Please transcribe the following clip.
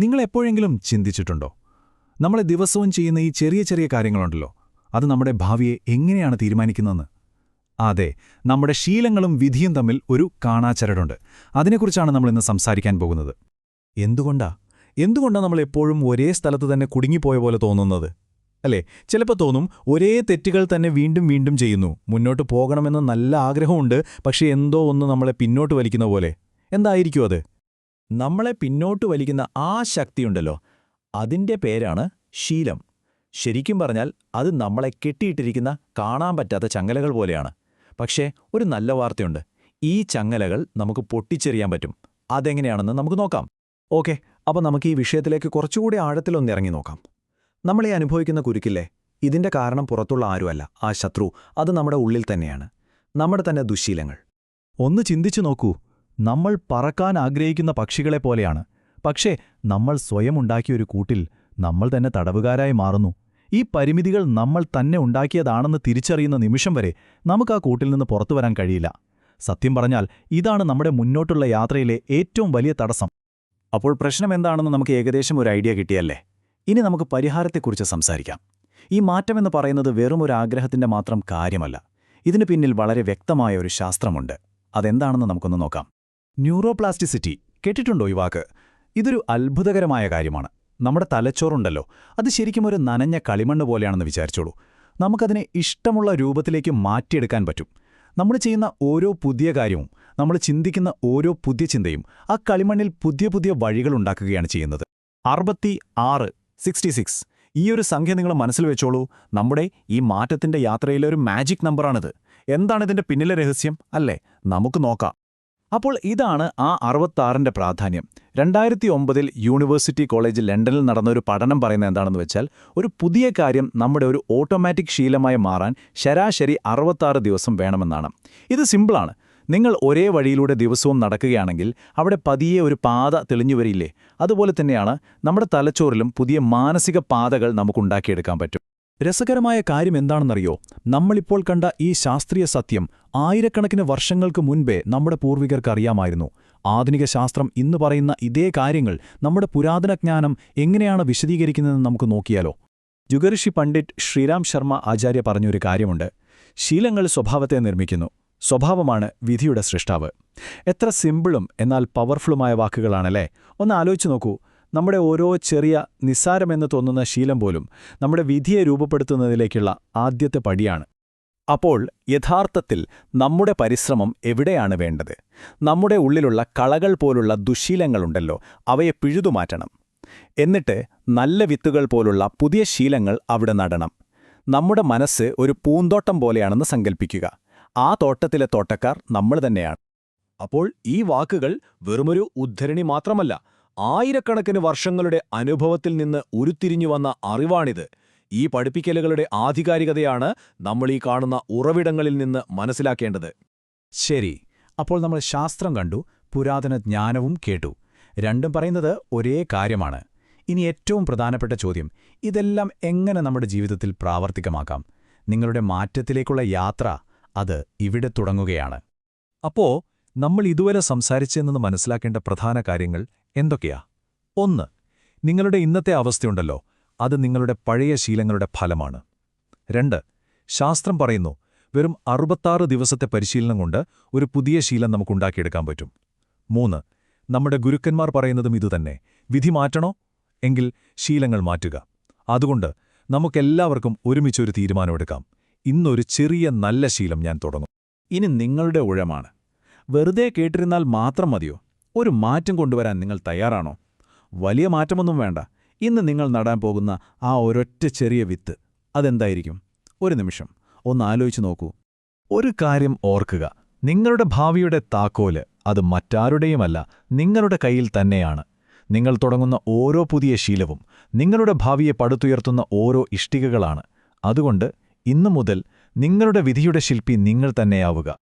നിങ്ങൾ എപ്പോഴെങ്കിലും ചിന്തിച്ചിട്ടുണ്ടോ? നമ്മളെ ദിവസവും ചെയ്യുന്ന ഈ ചെറിയ ചെറിയ കാര്യങ്ങളുണ്ടല്ലോ. അത് നമ്മുടെ ഭാവിയെ എങ്ങനെയാണ് തീരുമാനിക്കുന്നതെന്ന്? അതെ നമ്മുടെ ശീലങ്ങളും വിധിയും തമ്മിൽ ഒരു കാണാച്ചരടുണ്ട് അതിനെക്കുറിച്ചാണ് നമ്മൾ ഇന്ന് സംസാരിക്കാൻ പോകുന്നത്. എന്തുകൊണ്ടാ? എന്തുകൊണ്ടാണ് നമ്മൾ എപ്പോഴും ഒരേ സ്ഥലത്ത് തന്നെ കുടുങ്ങിപ്പോയ പോലെ തോന്നുന്നത്? അല്ലേ? ചിലപ്പോൾ തോന്നും ഒരേ തെറ്റുകൾ തന്നെ വീണ്ടും വീണ്ടും ചെയ്യുന്നു. മുന്നോട്ട് പോകണമെന്ന് നല്ല ആഗ്രഹമുണ്ട് പക്ഷേ എന്തോ ഒന്ന് നമ്മളെ പിന്നോട്ട് വലിക്കുന്ന പോലെ. എന്തായിരിക്കും അത്? നമ്മളെ പിന്നോട്ട് വലിക്കുന്ന ആ ശക്തിയുണ്ടല്ലോ. അതിന്റെ പേരാണ് ശീലം. ശരിക്കും പറഞ്ഞാൽ അത് നമ്മളെ കെട്ടിയിട്ടിരിക്കുന്ന കാണാൻ പറ്റാത്ത ചങ്ങലകൾ പോലെയാണ്. പക്ഷേ ഒരു നല്ല വാർത്തയുണ്ട്. ഈ ചങ്ങലകൾ നമുക്ക് പൊട്ടിച്ചെറിയാൻ പറ്റും. അതെങ്ങനെയാണെന്ന് നമുക്ക് നോക്കാം. ഓക്കെ അപ്പോൾ നമുക്ക് ഈ വിഷയത്തിലേക്ക് കുറച്ചുകൂടി ആഴത്തിലൊന്ന് ഇറങ്ങി നോക്കാം. നമ്മൾ ഈ അനുഭവിക്കുന്ന കുരുക്കില്ലേ? ഇതിന്റെ കാരണം പുറത്തുള്ള ആരുമല്ല. ആ ശത്രു അത് നമ്മുടെ ഉള്ളിൽ തന്നെയാണ്. നമ്മുടെ തന്നെ ദുശീലങ്ങൾ. ഒന്ന് ചിന്തിച്ചു നോക്കൂ. നമ്മൾ പറക്കാൻ ആഗ്രഹിക്കുന്ന പക്ഷികളെ പോലെയാണ്. പക്ഷേ നമ്മൾ സ്വയം ഉണ്ടാക്കിയൊരു കൂട്ടിൽ നമ്മൾ തന്നെ തടവുകാരായി മാറുന്നു. ഈ പരിമിതികൾ നമ്മൾ തന്നെ ഉണ്ടാക്കിയതാണെന്ന് തിരിച്ചറിയുന്ന നിമിഷം വരെ നമുക്ക് ആ കൂട്ടിൽ നിന്ന് പുറത്തു വരാൻ കഴിയില്ല. സത്യം പറഞ്ഞാൽ ഇതാണ് നമ്മുടെ മുന്നോട്ടുള്ള യാത്രയിലെ ഏറ്റവും വലിയ തടസ്സം. അപ്പോൾ പ്രശ്നം എന്താണെന്ന് നമുക്ക് ഏകദേശം ഒരു ഐഡിയ കിട്ടിയല്ലേ? ഇനി നമുക്ക് പരിഹാരത്തെക്കുറിച്ച് സംസാരിക്കാം. ഈ മാറ്റമെന്ന് പറയുന്നത് വെറും ഒരു ആഗ്രഹത്തിന്റെ മാത്രം കാര്യമല്ല. ഇതിനു പിന്നിൽ വളരെ വ്യക്തമായ ഒരു ശാസ്ത്രമുണ്ട്. അതെന്താണെന്ന് നമുക്കൊന്ന് നോക്കാം. ന്യൂറോപ്ലാസ്റ്റിസിറ്റി കേട്ടിട്ടുണ്ടോ ഈ വാക്ക്? ഇതൊരു അത്ഭുതകരമായ കാര്യമാണ്. നമ്മുടെ തലച്ചോറുണ്ടല്ലോ. അത് ശരിക്കും ഒരു നനഞ്ഞ കളിമണ്ണ് പോലെയാണെന്ന് വിചാരിച്ചോളൂ. നമുക്കതിനെ ഇഷ്ടമുള്ള രൂപത്തിലേക്ക് മാറ്റിയെടുക്കാൻ പറ്റും. നമ്മൾ ചെയ്യുന്ന ഓരോ പുതിയ കാര്യവും നമ്മൾ ചിന്തിക്കുന്ന ഓരോ പുതിയ ചിന്തയും ആ കളിമണ്ണിൽ പുതിയ പുതിയ വഴികൾ ഉണ്ടാക്കുകയാണ് ചെയ്യുന്നത്. അറുപത്തി ആറ് സിക്സ്റ്റി സിക്സ്. ഈ ഒരു സംഖ്യ നിങ്ങൾ മനസ്സിൽ വെച്ചോളൂ. നമ്മുടെ ഈ മാറ്റത്തിന്റെ യാത്രയിലെ ഒരു മാജിക് നമ്പറാണിത്. എന്താണ് ഇതിന്റെ പിന്നിലെ രഹസ്യം? അല്ലേ? നമുക്ക് നോക്കാം. അപ്പോൾ ഇതാണ് ആ അറുപത്താറിന്റെ പ്രാധാന്യം. രണ്ടായിരത്തി ഒമ്പതിൽ യൂണിവേഴ്സിറ്റി കോളേജ് ലണ്ടനിൽ നടന്ന ഒരു പഠനം പറയുന്നത് എന്താണെന്ന് വെച്ചാൽ ഒരു പുതിയ കാര്യം നമ്മുടെ ഒരു ഓട്ടോമാറ്റിക് ശീലമായി മാറാൻ ശരാശരി അറുപത്താറ് ദിവസം വേണമെന്നാണ്. ഇത് സിമ്പിളാണ്. നിങ്ങൾ ഒരേ വഴിയിലൂടെ ദിവസവും നടക്കുകയാണെങ്കിൽ അവിടെ പതിയെ ഒരു പാത തെളിഞ്ഞു വരില്ലേ? അതുപോലെ തന്നെയാണ് നമ്മുടെ തലച്ചോറിലും പുതിയ മാനസിക പാതകൾ നമുക്കുണ്ടാക്കിയെടുക്കാൻ പറ്റും. രസകരമായ കാര്യം എന്താണെന്നറിയോ നമ്മളിപ്പോൾ കണ്ട ഈ ശാസ്ത്രീയ സത്യം ആയിരക്കണക്കിന് വർഷങ്ങൾക്ക് മുൻപേ നമ്മുടെ പൂർവികർക്ക് അറിയാമായിരുന്നു ആധുനിക ശാസ്ത്രം ഇന്ന് പറയുന്ന ഇതേ കാര്യങ്ങൾ നമ്മുടെ പുരാതന ജ്ഞാനം എങ്ങനെയാണ് വിശദീകരിക്കുന്നതെന്ന് നമുക്ക് നോക്കിയാലോ. ജുഗർഷി പണ്ഡിറ്റ് ശ്രീരാം ശർമ്മ ആചാര്യ പറഞ്ഞൊരു കാര്യമുണ്ട്. ശീലങ്ങൾ സ്വഭാവത്തെ നിർമ്മിക്കുന്നു. സ്വഭാവമാണ് വിധിയുടെ സൃഷ്ടാവ്. എത്ര സിമ്പിളും എന്നാൽ പവർഫുളുമായ വാക്കുകളാണല്ലേ? ഒന്ന് ആലോചിച്ചു നോക്കൂ. നമ്മുടെ ഓരോ ചെറിയ നിസ്സാരമെന്ന് തോന്നുന്ന ശീലം പോലും നമ്മുടെ വിധിയെ രൂപപ്പെടുത്തുന്നതിലേക്കുള്ള ആദ്യത്തെ പടിയാണ്. അപ്പോൾ യഥാർത്ഥത്തിൽ നമ്മുടെ പരിശ്രമം എവിടെയാണ് വേണ്ടത്? നമ്മുടെ ഉള്ളിലുള്ള കളകൾ പോലുള്ള ദുശീലങ്ങളുണ്ടല്ലോ അവയെ പിഴുതുമാറ്റണം. എന്നിട്ട് നല്ല വിത്തുകൾ പോലുള്ള പുതിയ ശീലങ്ങൾ അവിടെ നടണം. നമ്മുടെ മനസ്സ് ഒരു പൂന്തോട്ടം പോലെയാണെന്ന് സങ്കൽപ്പിക്കുക. ആ തോട്ടത്തിലെ തോട്ടക്കാർ നമ്മൾ തന്നെയാണ്. അപ്പോൾ ഈ വാക്കുകൾ വെറുമൊരു ഉദ്ധരണി മാത്രമല്ല ആയിരക്കണക്കിന് വർഷങ്ങളുടെ അനുഭവത്തിൽ നിന്ന് ഉരുത്തിരിഞ്ഞു വന്ന അറിവാണിത്. ഈ പഠിപ്പിക്കലുകളുടെ ആധികാരികതയാണ് നമ്മൾ ഈ കാണുന്ന ഉറവിടങ്ങളിൽ നിന്ന് മനസ്സിലാക്കേണ്ടത്. ശരി അപ്പോൾ നമ്മൾ ശാസ്ത്രം കണ്ടു പുരാതന ജ്ഞാനവും കേട്ടു. രണ്ടും പറയുന്നത് ഒരേ കാര്യമാണ്. ഇനി ഏറ്റവും പ്രധാനപ്പെട്ട ചോദ്യം ഇതെല്ലാം എങ്ങനെ നമ്മുടെ ജീവിതത്തിൽ പ്രാവർത്തികമാക്കാം? നിങ്ങളുടെ മാറ്റത്തിലേക്കുള്ള യാത്ര അത് ഇവിടെ തുടങ്ങുകയാണ്. അപ്പോ നമ്മൾ ഇതുവരെ സംസാരിച്ചെന്ന് മനസ്സിലാക്കേണ്ട പ്രധാന കാര്യങ്ങൾ എന്തൊക്കെയാ? ഒന്ന് നിങ്ങളുടെ ഇന്നത്തെ അവസ്ഥയുണ്ടല്ലോ. അത് നിങ്ങളുടെ പഴയ ശീലങ്ങളുടെ ഫലമാണ്. രണ്ട് ശാസ്ത്രം പറയുന്നു വെറും അറുപത്താറ് ദിവസത്തെ പരിശീലനം കൊണ്ട് ഒരു പുതിയ ശീലം നമുക്കുണ്ടാക്കിയെടുക്കാൻ പറ്റും. മൂന്ന് നമ്മുടെ ഗുരുക്കന്മാർ പറയുന്നതും ഇതുതന്നെ. വിധി മാറ്റണോ? എങ്കിൽ ശീലങ്ങൾ മാറ്റുക. അതുകൊണ്ട് നമുക്കെല്ലാവർക്കും ഒരുമിച്ചൊരു തീരുമാനമെടുക്കാം. ഇന്നൊരു ചെറിയ നല്ല ശീലം ഞാൻ തുടങ്ങും. ഇനി നിങ്ങളുടെ ഉഴമാണ്. വെറുതെ കേട്ടിരുന്നാൽ മാത്രം മതിയോ? ഒരു മാറ്റം കൊണ്ടുവരാൻ നിങ്ങൾ തയ്യാറാണോ? വലിയ മാറ്റമൊന്നും വേണ്ട. ഇന്ന് നിങ്ങൾ നടാൻ പോകുന്ന ആ ഒരൊറ്റ ചെറിയ വിത്ത് അതെന്തായിരിക്കും? ഒരു നിമിഷം. ഒന്ന് ആലോചിച്ചു നോക്കൂ. ഒരു കാര്യം ഓർക്കുക. നിങ്ങളുടെ ഭാവിയുടെ താക്കോൽ അത് മറ്റാരുടെയുമല്ല നിങ്ങളുടെ കയ്യിൽ തന്നെയാണ്. നിങ്ങൾ തുടങ്ങുന്ന ഓരോ പുതിയ ശീലവും നിങ്ങളുടെ ഭാവിയെ പടുത്തുയർത്തുന്ന ഓരോ ഇഷ്ടികകളാണ്. അതുകൊണ്ട് ഇന്നു മുതൽ നിങ്ങളുടെ വിധിയുടെ ശില്പി നിങ്ങൾ തന്നെയാവുക.